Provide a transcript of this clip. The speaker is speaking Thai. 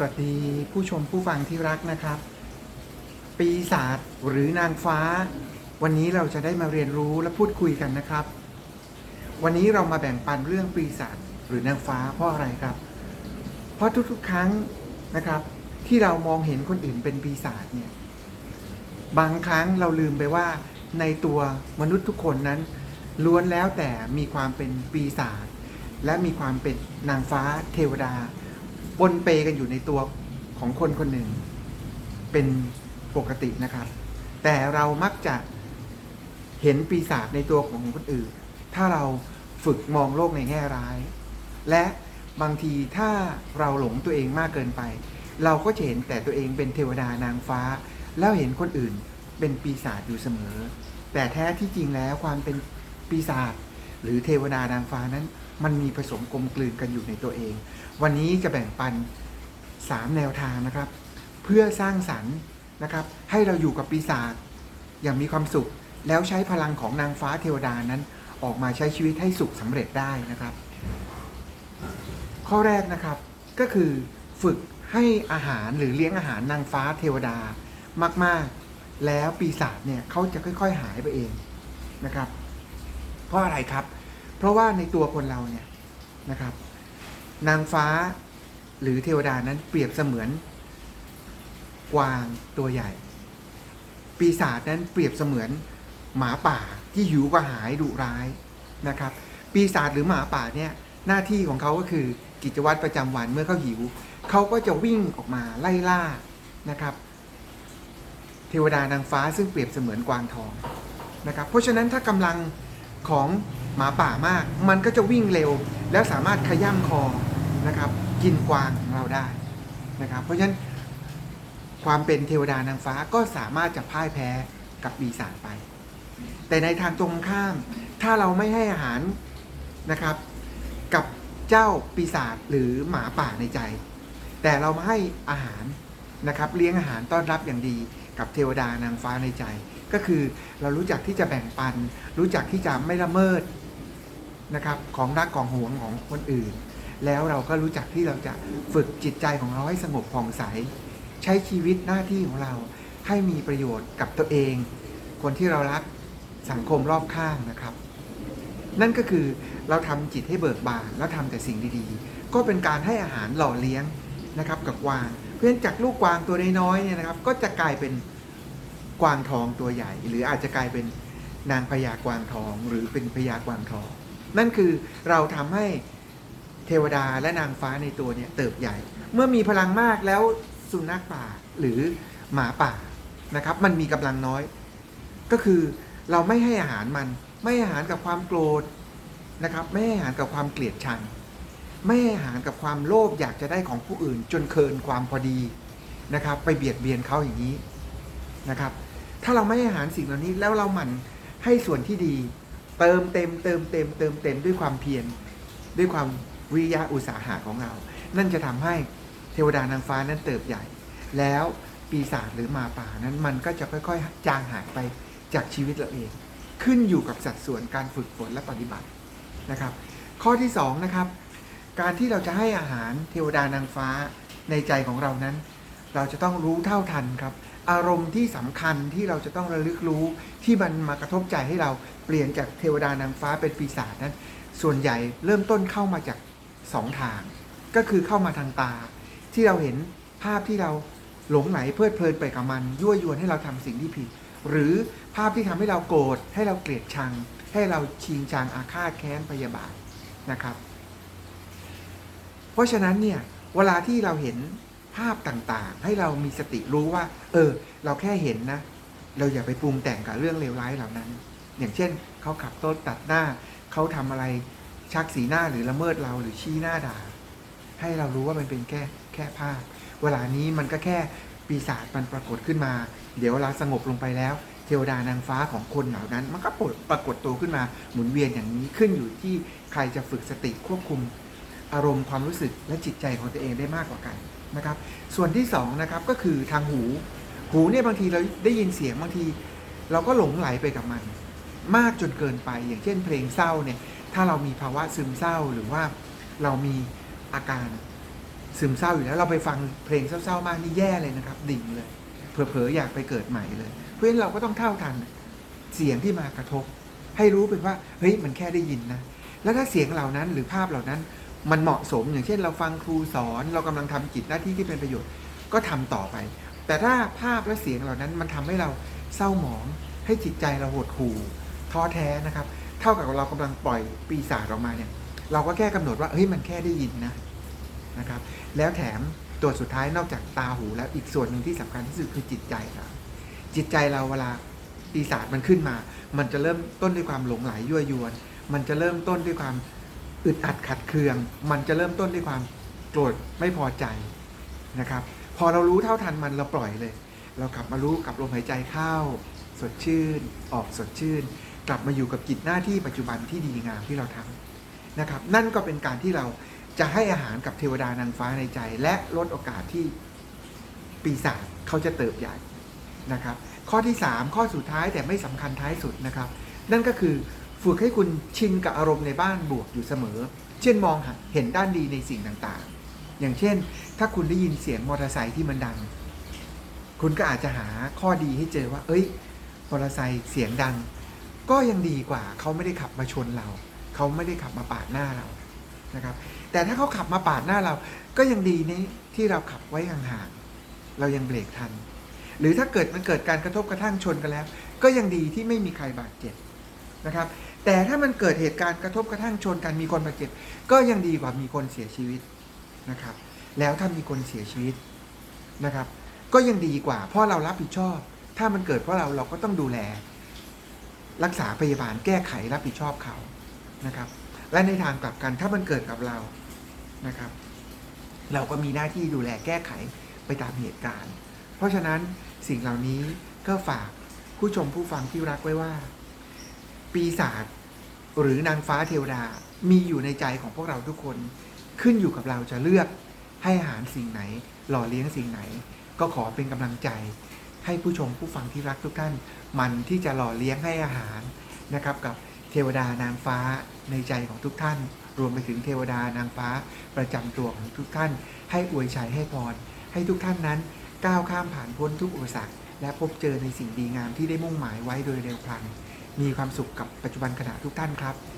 สวัสดีผู้ชมผู้ฟังที่รักนะครับ ปีศาจหรือนางฟ้า วันนี้เราจะได้มาเรียนรู้และพูดคุยกันนะครับ วันนี้เรามาแบ่งปันเรื่องปีศาจหรือนางฟ้าเพราะอะไรครับ เพราะทุกๆ ครั้งนะครับ ที่เรามองเห็นคนอื่นเป็นปีศาจเนี่ยบางครั้งเราลืมไปว่าในตัวมนุษย์ทุกคนนั้น ล้วนแล้วแต่มีความเป็นปีศาจและมีความเป็นนางฟ้าเทวดา ปนเปกันอยู่ในตัวของคนคนหนึ่ง เป็นปกตินะครับ แต่เรามักจะเห็นปีศาจในตัวของคนอื่น ถ้าเราฝึกมองโลกในแง่ร้าย และบางทีถ้าเราหลงตัวเองมากเกินไป เราก็จะเห็นแต่ตัวเองเป็นเทวดานางฟ้า แล้วเห็นคนอื่นเป็นปีศาจอยู่เสมอ แต่แท้ที่จริงแล้วความเป็นปีศาจหรือเทวดานางฟ้านั้น มันมีผสมกลมกลืนกันอยู่ในตัวเอง วันนี้จะแบ่งปัน 3 แนวทางนะครับ เพื่อสร้างสรรค์นะครับ ให้เราอยู่กับปีศาจอย่างมีความสุข แล้วใช้พลังของนางฟ้าเทวดานั้น ออกมาใช้ชีวิตให้สุขสำเร็จได้นะครับ ข้อแรกนะครับก็คือฝึกให้อาหารหรือเลี้ยงอาหารนางฟ้าเทวดามาก ๆ แล้วปีศาจเนี่ยเขาจะค่อย ๆ หายไปเองนะครับ เพราะอะไรครับ เพราะว่าในตัวคนเราเนี่ยนะครับ นางฟ้าหรือเทวดานั้นเปรียบเสมือน กวางตัวใหญ่ ปีศาจนั้นเปรียบเสมือนหมาป่าที่หิวกระหายดุร้ายนะครับ ปีศาจหรือหมาป่าเนี่ยหน้าที่ของเขาก็คือกิจวัตรประจำวันเมื่อเขาหิว เขาก็จะวิ่งออกมาไล่ล่านะครับ เทวดานางฟ้าซึ่งเปรียบเสมือนกวางทองนะครับ เพราะฉะนั้นถ้ากำลังของ หมาป่ามาก มันก็จะวิ่งเร็ว แล้วสามารถขย่ำคอนะครับกินกวางของเราได้นะครับ เพราะฉะนั้นความเป็นเทวดานางฟ้าก็สามารถจะพ่ายแพ้กับปีศาจไป แต่ในทางตรงข้าม ถ้าเราไม่ให้อาหารนะครับ กับเจ้าปีศาจหรือหมาป่าในใจ แต่เรามาให้อาหารนะครับเลี้ยงอาหารต้อนรับอย่างดีกับเทวดานางฟ้าในใจ ก็คือเรารู้จักที่จะแบ่งปัน รู้จักที่จะไม่ละเมิด นะครับของรักของหวงของคนอื่น แล้วเราก็รู้จักที่เราจะฝึกจิตใจของเราให้สงบผ่องใส ใช้ชีวิตหน้าที่ของเราให้มีประโยชน์กับตัวเอง คนที่เรารักสังคมรอบข้างนะครับ นั่นก็คือเราทำจิตให้เบิกบานแล้วทำแต่สิ่งดีๆ ก็เป็นการให้อาหารหล่อเลี้ยงนะครับกับกวาง เพื่อจากลูกกวางตัวน้อยๆเนี่ยนะครับ ก็จะกลายเป็นกวางทองตัวใหญ่ หรืออาจจะกลายเป็นนางพญากวางทอง หรือเป็นพญากวางทอง นั่นคือเราทำให้เทวดาและนางฟ้าในตัวเนี่ยเติบใหญ่ เมื่อมีพลังมากแล้วสุนัขป่าหรือหมาป่านะครับ มันมีกำลังน้อย ก็คือเราไม่ให้อาหารมันไม่ให้อาหารกับความโกรธนะครับ ไม่ให้อาหารกับความเกลียดชัง ไม่ให้อาหารกับความโลภอยากจะได้ของผู้อื่น จนเกินความพอดีนะครับ ไปเบียดเบียนเขาอย่างนี้นะครับ ถ้าเราไม่ให้อาหารสิ่งเหล่านี้แล้วเราหมั่นให้ส่วนที่ดี เติมเต็มเติมเต็มเติมเต็มด้วยความเพียรด้วยความวิยะอุตสาหะของเรา นั่นจะทำให้เทวดานางฟ้านั้นเติบใหญ่ แล้วปีศาจหรือมาป่านั้นมันก็จะค่อยๆ จางหายไปจากชีวิตเราเอง ขึ้นอยู่กับสัดส่วนการฝึกฝนและปฏิบัตินะครับ ข้อที่สองนะครับการที่เราจะให้อาหารเทวดานางฟ้าในใจของเรานั้น เราจะต้องรู้เท่าทันครับ อารมณ์ที่สำคัญที่เราจะต้องระลึกรู้ที่มันมากระทบใจให้เราเปลี่ยนจากเทวดานางฟ้าเป็นปีศาจนั้น ส่วนใหญ่เริ่มต้นเข้ามาจากสองทาง ก็คือเข้ามาทางตา ที่เราเห็นภาพที่เราหลงไหลเพลิดเพลินไปกับมันยั่วยวนให้เราทำสิ่งที่ผิด หรือภาพที่ทำให้เราโกรธให้เราเกลียดชัง ให้เราชิงชังอาฆาตแค้นพยาบาทนะครับ เพราะฉะนั้นเนี่ยเวลาที่เราเห็น ภาพต่างๆ ให้เรามีสติรู้ว่า เออ เราแค่เห็นนะ เราอย่าไปปรุงแต่งกับเรื่องเลวร้ายเหล่านั้น อย่างเช่นเขาขับรถตัดหน้า เขาทำอะไรชักสีหน้าหรือละเมิดเราหรือชี้หน้าด่า ให้เรารู้ว่ามันเป็นแค่แค่ภาพ เวลานี้มันก็แค่ปีศาจมันปรากฏขึ้นมา เดี๋ยวเวลาสงบลงไปแล้ว เทวดานางฟ้าของคนเหล่านั้น มันก็ปรากฏปรากฏตัวขึ้นมาหมุนเวียนอย่างนี้ขึ้นอยู่ที่ใครจะฝึกสติควบคุม อารมณ์ความรู้สึกและจิตใจของตัวเองได้มากกว่ากันนะครับ ส่วนที่สองนะครับก็คือทางหู หูเนี่ยบางทีเราได้ยินเสียงบางที เราก็หลงไหลไปกับมัน มากจนเกินไป อย่างเช่นเพลงเศร้าเนี่ยถ้าเรามีภาวะซึมเศร้าหรือว่าเรามีอาการซึมเศร้าอยู่แล้วเราไปฟังเพลงเศร้าๆมากนี่แย่เลยนะครับ ดิ่งเลยเผลอๆอยากไปเกิดใหม่เลย เพราะฉะนั้นเราก็ต้องเท่าทันเสียงที่มากระทบ ให้รู้เป็นว่าเฮ้ยมันแค่ได้ยินนะแล้วถ้าเสียงเหล่านั้นหรือภาพเหล่านั้น มันเหมาะสมอย่างเช่น เราฟังครูสอน เรากำลังทำกิจหน้าที่ที่เป็นประโยชน์ ก็ทำต่อไป แต่ถ้าภาพและเสียงเหล่านั้นมันทำให้เราเศร้าหมอง ให้จิตใจเราหดหู่ท้อแท้นะครับ เท่ากับเรากำลังปล่อยปีศาจออกมาเนี่ย เราก็แค่กำหนดว่าเฮ้ยมันแค่ได้ยินนะนะครับ แล้วแถมตัวสุดท้ายนอกจากตาหูแล้วอีกส่วนหนึ่งที่สำคัญที่สุดคือจิตใจเราจิตใจเราเวลาปีศาจมันขึ้นมา มันจะเริ่มต้นด้วยความหลงไหลยั่วยวน มันจะเริ่มต้นด้วยความ อึดอัดขัดเคือง มันจะเริ่มต้นด้วยความโกรธไม่พอใจนะครับ พอเรารู้เท่าทันมันเราปล่อยเลย เรากลับมารู้กับลมหายใจเข้า สดชื่น ออกสดชื่น กลับมาอยู่กับกิจหน้าที่ปัจจุบันที่ดีงามที่เราทำนะครับ นั่นก็เป็นการที่เราจะให้อาหารกับเทวดานางฟ้าในใจ และลดโอกาสที่ปีศาจเขาจะเติบใหญ่นะครับ ข้อที่ 3 ข้อสุดท้ายแต่ไม่สำคัญท้ายสุดนะครับ นั่นก็คือ ฝึกให้คุณชินกับอารมณ์ในบ้านบวกอยู่เสมอ เช่นมองเห็นด้านดีในสิ่งต่างๆ อย่างเช่น ถ้าคุณได้ยินเสียงมอเตอร์ไซค์ที่มันดัง คุณก็อาจจะหาข้อดีให้เจอว่า เอ้ย มอเตอร์ไซค์เสียงดัง ก็ยังดีกว่าเขาไม่ได้ขับมาชนเรา เขาไม่ได้ขับมาปาดหน้าเรา นะครับ แต่ถ้าเขาขับมาปาดหน้าเรา ก็ยังดีนี้ที่เราขับไว้ห่างๆ เรายังเบรกทัน หรือถ้าเกิดมันเกิดการกระทบกระทั่งชนกันแล้ว ก็ยังดีที่ไม่มีใครบาดเจ็บนะครับ แต่ถ้ามันเกิดเหตุการณ์กระทบกระทั่งชนกันมีคนบาดเจ็บ ก็ยังดีกว่ามีคนเสียชีวิตนะครับ แล้วถ้ามีคนเสียชีวิตนะครับ ก็ยังดีกว่า เพราะเรารับผิดชอบ ถ้ามันเกิดเพราะเราเราก็ต้องดูแล รักษาพยาบาลแก้ไขรับผิดชอบเขานะครับ และในทางกลับกันถ้ามันเกิดกับเรานะครับ เราก็มีหน้าที่ดูแลแก้ไขไปตามเหตุการณ์ เพราะฉะนั้นสิ่งเหล่านี้ก็ฝากผู้ชมผู้ฟังที่รักไว้ว่า ปีศาจ หรือนางฟ้าเทวดามีอยู่ในใจของพวกเราทุกคน ขึ้นอยู่กับเราจะเลือกให้อาหารสิ่งไหน หล่อเลี้ยงสิ่งไหน ก็ขอเป็นกำลังใจ ให้ผู้ชมผู้ฟังที่รักทุกท่าน มันที่จะหล่อเลี้ยงให้อาหารนะครับ กับเทวดานางฟ้าในใจของทุกท่าน รวมไปถึงเทวดานางฟ้าประจำตัวของทุกท่าน ให้อวยชัยให้พรให้ทุกท่านนั้นก้าวข้ามผ่านพ้นทุกอุปสรรคและพบเจอในสิ่งดีงามที่ได้มุ่งหมายไว้โดยเร็วพลัน มีความสุขกับปัจจุบันขณะทุกท่านครับ